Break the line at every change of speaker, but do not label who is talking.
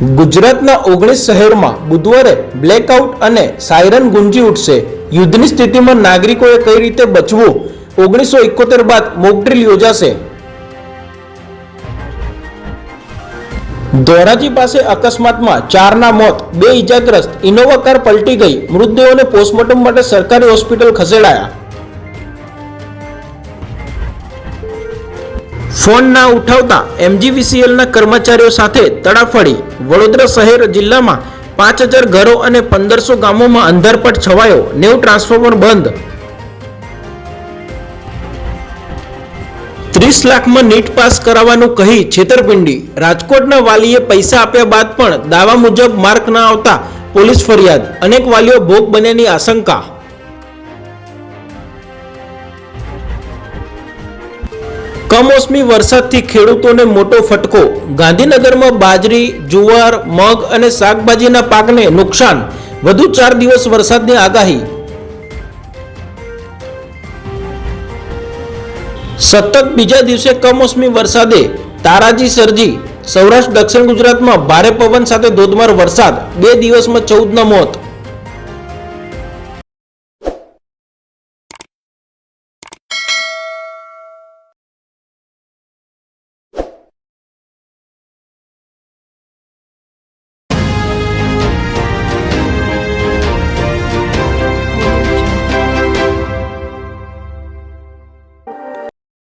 ગુજરાતના ઓગણીસ શહેરમાં બુધવારે બ્લેકઆઉટ અને સાયરન ગુંજી ઉઠશે. યુદ્ધની સ્થિતિમાં નાગરિકોએ કઈ રીતે બચવું? ઓગણીસો એકોતેર બાદ મોકડ્રીલ યોજાશે. ધોરાજી પાસે અકસ્માતમાં ચારના મોત, બે ઇજાગ્રસ્ત ઇનોવા કાર પલટી ગઈ, મૃતદેહોને પોસ્ટમોર્ટમ માટે સરકારી હોસ્પિટલ ખસેડાયા. ફોન ના ઉઠાવતા એમજીવીસીએલના કર્મચારીઓ સાથે તડાફડી વડોદરા શહેર જિલ્લામાં પાંચ હજાર ઘરો અને પંદરસો ગામોમાં અંધારપટ છવાયો. નેવું ટ્રાન્સફોર્મર બંધ. ત્રીસ લાખમાં નીટ પાસ કરાવવાનું કહી છેતરપિંડી. રાજકોટના વાલીએ પૈસા આપ્યા બાદ પણ દાવા મુજબ માર્ક ન આવતા પોલીસ ફરિયાદ. અનેક વાલીઓ ભોગ બન્યાની આશંકા. કમોસમી વરસાદથી ખેડૂતોને મોટો ફટકો. ગાંધીનગરમાં બાજરી, જુવાર, મગ અને શાકભાજીના પાકને નુકસાન. વધુ ચાર દિવસ વરસાદની આગાહી. સતત બીજા દિવસે કમોસમી વરસાદે તારાજી સર્જી. સૌરાષ્ટ્ર, દક્ષિણ ગુજરાતમાં ભારે પવન સાથે ધોધમાર વરસાદ. બે દિવસમાં ચૌદના મોત.